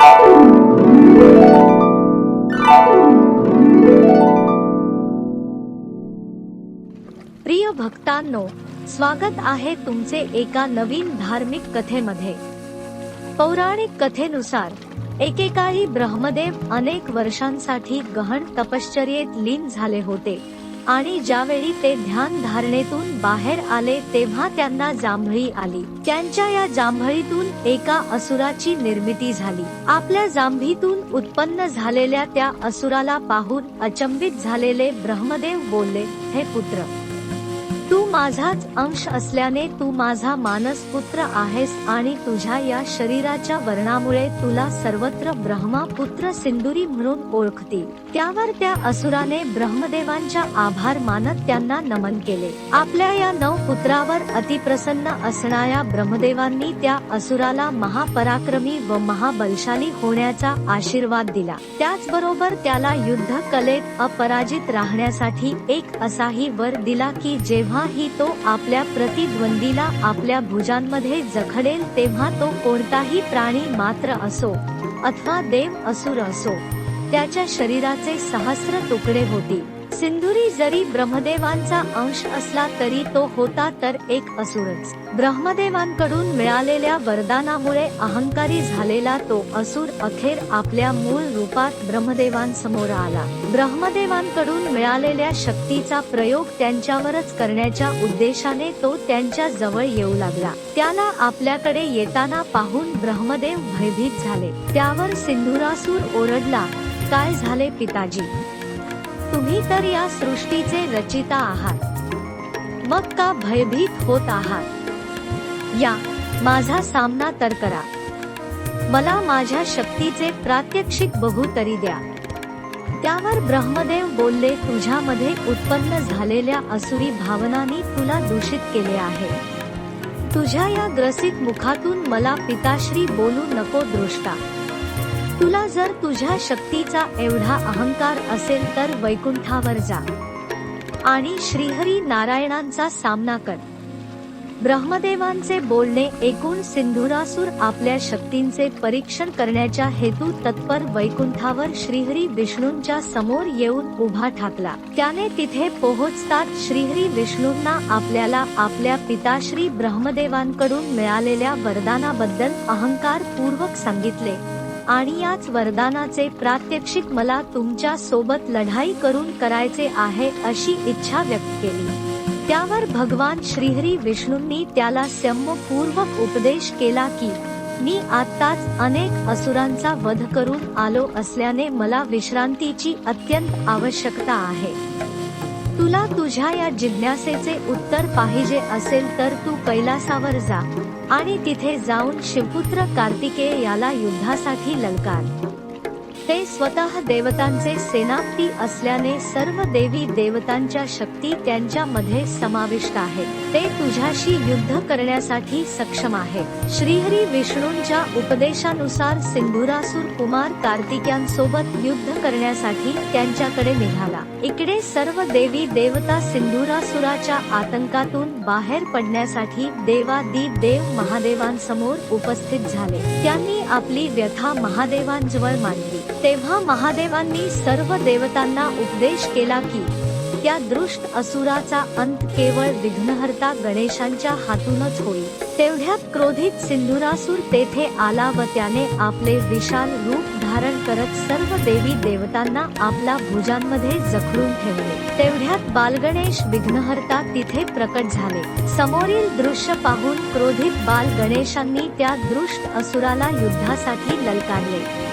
प्रिय भक्तांनो स्वागत आहे तुमचे एका नवीन धार्मिक कथेमध्ये. पौराणिक कथेनुसार एकेकाळी ब्रह्मदेव अनेक वर्षांसाठी गहन तपश्चर्येत लीन झाले होते. आणि ज्यावेळी ते ध्यान धारणेतून बाहेर आले तेव्हा त्यांना जांभळी आली. त्यांच्या या जांभळीतून एका असुराची निर्मिती झाली. आपल्या जांभीतून उत्पन्न झालेल्या त्या असुराला पाहून अचंबित झालेले ब्रह्मदेव बोलले हे पुत्र माझाच अंश असल्याने तू माझा मानस पुत्र आहेस आणि तुझ्या या शरीराच्या वर्णामुळे तुला सर्वत्र ब्रह्मा पुत्र सिंदुरी म्हणून ओळखतील त्यावर त्या असुराने ब्रह्मदेवांच्या आभार मानत त्यांना नमन केले. आपल्या या नऊ पुत्रावर अतिप्रसन्न असणाऱ्या ब्रह्मदेवांनी त्या असुराला महापराक्रमी व महाबलशाली होण्याचा आशीर्वाद दिला. त्याचबरोबर त्याला युद्ध कलेत अपराजित राहण्यासाठी एक असाही वर दिला की जेव्हा जेव्हाही तो आपल्या प्रतिद्वंदीला आपल्या भुजांमध्ये जखडेल तेव्हा तो कोणताही प्राणी मात्र असो अथवा देव असुर असो त्याच्या शरीराचे सहस्र तुकडे होतील. सिंधुरी जरी ब्रह्मदेवांचा अंश असला तरी तो होता तर एक असुरच. ब्रह्मदेवांकडून मिळालेल्या वरदानामुळे अहंकारी झालेला तो असुर अखेर आपल्या मूळ रूपात ब्रह्मदेवांसमोर आला. ब्रह्मदेवांकडून मिळालेल्या शक्तीचा प्रयोग त्यांच्यावरच करण्याच्या उद्देशाने तो त्यांच्या जवळ येऊ लागला. त्याला आपल्याकडे येताना पाहून ब्रह्मदेव भयभीत झाले. त्यावर सिंधुरासूर ओरडला काय झाले पिताजी? तुम्ही तर या सृष्टीचे रचिता आहात. मग का भयभीत होत आहात? या माझा सामना तर करा. मला माझ्या शक्तीचे प्रात्यक्षिक बघू तरी द्या. त्यावर ब्रह्मदेव बोलले तुझ्यामध्ये उत्पन्न झालेल्या असुरी भावनांनी तुला दूषित केले आहे. तुझ्या या ग्रसित मुखातून मला पिताश्री बोलू नको दृष्टा. तुला जर तुझ्या शक्तीचा एवढा अहंकार असेल तर वैकुंठावर जा. आणि श्रीहरी नारायणांचा सामना कर. ब्रह्मदेवांचे बोलणे एकूण सिंधुरासूर आपल्या शक्तींचे परीक्षण करण्याच्या हेतू तत्पर वैकुंठावर श्रीहरी विष्णूंच्या समोर येऊन उभा ठाकला. त्याने तिथे पोहोचतात श्रीहरी विष्णूंना आपल्याला आपल्या पिताश्री ब्रह्मदेवांकडून मिळालेल्या वरदानाबद्दल अहंकार पूर्वक सांगितले. आणि याच वरदानाचे प्रात्यक्षिक मला तुमच्यासोबत लढाई करून करायचे आहे अशी इच्छा व्यक्त केली. त्यावर भगवान श्रीहरी विष्णूंनी त्याला सम्यपूर्वक उपदेश केला की मी आत्ताच अनेक असुरांचा वध करून आलो असल्याने मला विश्रांतीची अत्यंत आवश्यकता आहे. तुला तुझ्या या जिज्ञासेचे उत्तर पाहिजे असेल तर तू कैलासावर जा. आणि तिथे जाऊन शिवपुत्र कार्तिकेय याला युद्धासाठी ललकार. ते स्वतः देवतांचे सेनापती असल्याने सर्व देवी देवतांच्या शक्ती त्यांच्यामध्ये समाविष्ट आहेत ते तुझ्याशी युद्ध करण्यासाठी सक्षम आहेत श्रीहरी विष्णूंच्या उपदेशानुसार सिंधुरासूर कुमार कार्तिक्यांसोबत युद्ध करण्यासाठी त्यांच्याकडे निघाला. इकडे सर्व देवी देवता सिंधुरासुराच्या आतंकातून बाहेर पडण्यासाठी देवादी देव महादेवांसमोर उपस्थित झाले. त्यांनी आपली व्यथा महादेवांजवळ मांडली. तेव्हा महादेवांनी सर्व देवतांना उपदेश केला की त्या दृष्ट असुराचा अंत केवळ विघ्नहर्ता गणेशांच्या हातूनच होईल. तेवढ्यात क्रोधित सिंधुरासूर तेथे आला व त्याने आपले विशाल रूप धारण करत सर्व देवी देवतांना आपला भुजांमध्ये जखडून ठेवले. तेवढ्यात बालगणेश विघ्नहर्ता तिथे प्रकट झाले. समोरील दृश्य पाहून क्रोधित बाल गणेशांनी त्या दृष्ट असुराला युद्धासाठी ललकारले.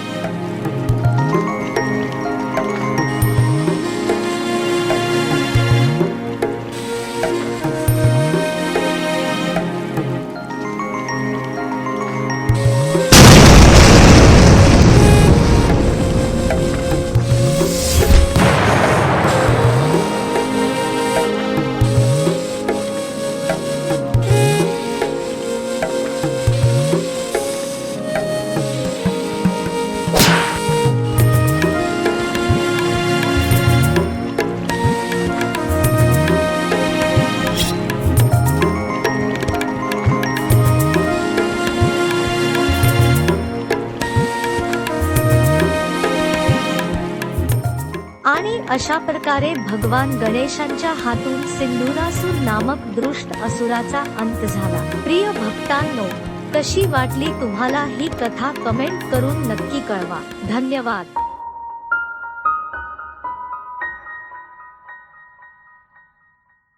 आणि अशा प्रकारे भगवान गणेशांच्या हातून सिंधुरासूर नामक दृष्ट असुराचा अंत झाला. प्रिय भक्तांनो कशी वाटली तुम्हाला ही कथा कमेंट करून नक्की कळवा. धन्यवाद.